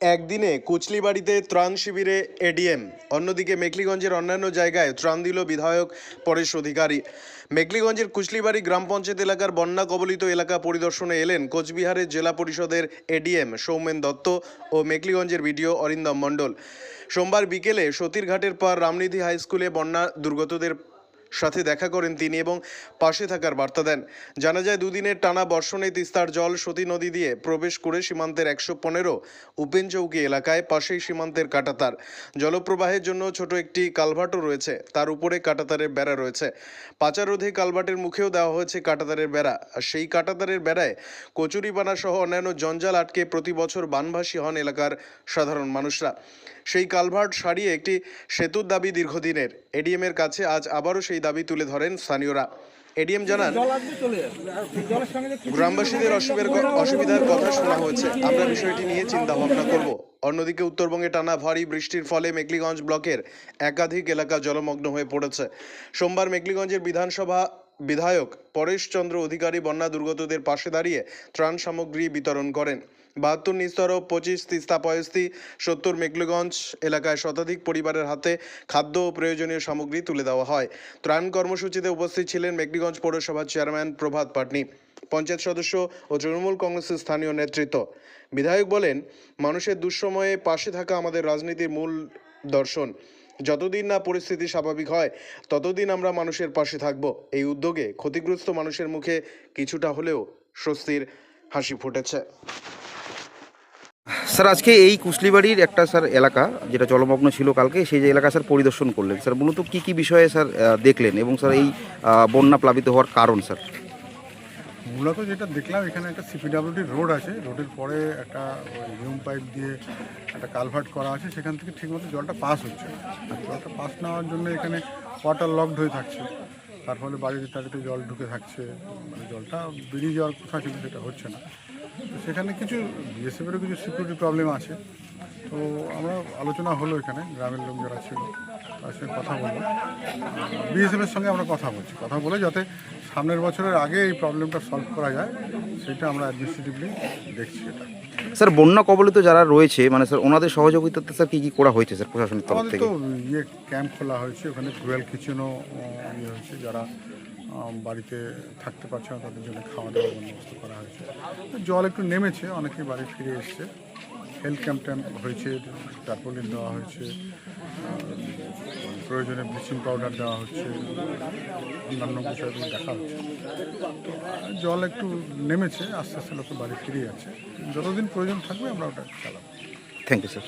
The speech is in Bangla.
একদিনে কুচলিবাড়িতে ত্রাণ শিবিরে এডিএম, অন্যদিকে মেকলিগঞ্জের অন্যান্য জায়গায় ত্রাণ দিল বিধায়ক পরেশ অধিকারী। মেকলিগঞ্জের কুচলিবাড়ি গ্রাম পঞ্চায়েত এলাকার বন্যা কবলিত এলাকা পরিদর্শনে এলেন কোচবিহারের জেলা পরিষদের এডিএম সৌমেন দত্ত ও মেকলিগঞ্জের বিডিও অরিন্দম মণ্ডল। সোমবার বিকেলে সতীরঘাটের পর রামনিধি হাই স্কুলে বন্যা দুর্গতদের সাথে দেখা করেন তিনি এবং পাশে থাকার বার্তা দেন। জানা যায়, দুদিনের টানা বর্ষণে তিস্তার জল সতী নদী দিয়ে প্রবেশ করে সীমান্তের একশো পনেরো উপেন চৌকি এলাকায় পাশেই সীমান্তের কাটাতার। জলপ্রবাহের জন্য ছোট একটি কালভার্টও রয়েছে, তার উপরে কাটাতারের বেড়া রয়েছে। পাচারোধে কালভার্টের মুখেও দেওয়া হয়েছে কাটাতারের বেড়া। আর সেই কাটাতারের বেড়ায় কচুরিপানা সহ অন্যান্য জঞ্জাল আটকে প্রতি বছর বানভাসী হন এলাকার সাধারণ মানুষরা। সেই কালভার্ট সারিয়ে একটি সেতুর দাবি দীর্ঘদিনের। এডিএমের কাছে আজ আবারও সেই দাবি তুলে ধরেন স্থানীয়রা। এডিএম জানান গ্রামবাসীদের অসুবিধার অসুবিধার কথা শোনা হয়েছে। আমরা বিষয়টি নিয়ে চিন্তা ভাবনা করব। অন্যদিকে উত্তরবঙ্গে টানা ভারী বৃষ্টির ফলে মেকলিগঞ্জ ব্লকের একাধিক এলাকা জলমগ্ন হয়ে পড়েছে। সোমবার মেকলিগঞ্জের বিধানসভা বিধায়ক পরেশচন্দ্র অধিকারী বন্যা দুর্গতদের পাশে দাঁড়িয়ে ত্রাণ সামগ্রী বিতরণ করেন। বাহাত্তর নিস্তর ও পঁচিশ তিস্তা পয়স্তি সত্তর মেকলিগঞ্জ এলাকায় শতাধিক পরিবারের হাতে খাদ্য ও প্রয়োজনীয় সামগ্রী তুলে দেওয়া হয়। ত্রাণ কর্মসূচিতে উপস্থিত ছিলেন মেকলিগঞ্জ পৌরসভার চেয়ারম্যান প্রভাত পাটনি, পঞ্চায়েত সদস্য ও তৃণমূল কংগ্রেসের স্থানীয় নেতৃত্ব। বিধায়ক বলেন, মানুষের দুঃসময়ে পাশে থাকা আমাদের রাজনীতির মূল দর্শন। যতদিন না পরিস্থিতি স্বাভাবিক হয়, ততদিন আমরা মানুষের পাশে থাকব। এই উদ্যোগে ক্ষতিগ্রস্ত মানুষের মুখে কিছুটা হলেও স্বস্তির হাসি ফুটেছে। স্যার, আজকে এই কুশলিবাড়ির একটা, স্যার, এলাকা যেটা জলমগ্ন ছিল কালকে, সেই যে এলাকা স্যার পরিদর্শন করলেন। স্যার, মূলত কি কি বিষয়ে, স্যার দেখলেন এবং, স্যার, এই বন্যা প্লাবিত হওয়ার কারণ, স্যার? মূলত যেটা দেখলাম, এখানে একটা সিপিডাব্লিউডি রোড আছে। রোডের পরে একটা হিউম পাইপ দিয়ে একটা কালভার্ট করা আছে। সেখান থেকে ঠিকমতো জলটা পাস হচ্ছে জলটা পাস না হওয়ার জন্য এখানে ওয়াটার লকড হয়ে থাকছে। তার ফলে বাড়িতে টাড়িতে জল ঢুকে থাকছে। মানে জলটা বেরিয়ে যাওয়ার কথা ছিল সেটা হচ্ছে না। সেখানে কিছু বিএসএফেরও কিছু সিকিউরিটি প্রবলেম আছে। তো আমরা আলোচনা হলো এখানে গ্রামের লোক যারা ছিল তার সঙ্গে কথা বলব। বিএসএফের সঙ্গে আমরা কথা বলছি। কথা বলে যাতে সামনের বছরের আগে এই প্রবলেমটা সলভ করা যায় সেটা আমরা অ্যাডমিনিস্ট্রেটিভলি দেখছি এটা। স্যার বন্যা কবলিত যারা রয়েছে মানে স্যার ওনাদের সহযোগিতাতে স্যার কী কী করা হয়েছে স্যার প্রশাসনের তরফ থেকে? তো ইয়ে ক্যাম্প খোলা হয়েছে ওখানে ফুয়েল কিচেনও ইয়ে হয়েছে। যারা বাড়িতে থাকতে পারছে না তাদের জন্য খাওয়া দাওয়ার বন্দোবস্ত করা হয়েছে। জল একটু নেমেছে অনেকেই বাড়ি ফিরে এসছে। হেলথ ক্যাম্প ট্যাম্প হয়েছে টার্পোলিন দেওয়া হয়েছে প্রয়োজনে ব্লিচিং পাউডার দেওয়া হচ্ছে অন্যান্য বিষয়গুলো দেখা হচ্ছে। তো জল একটু নেমেছে আস্তে আস্তে লোকে বাড়ি ফিরে যাচ্ছে। যতদিন প্রয়োজন থাকবে আমরা ওটা চালাবো। Thank you sir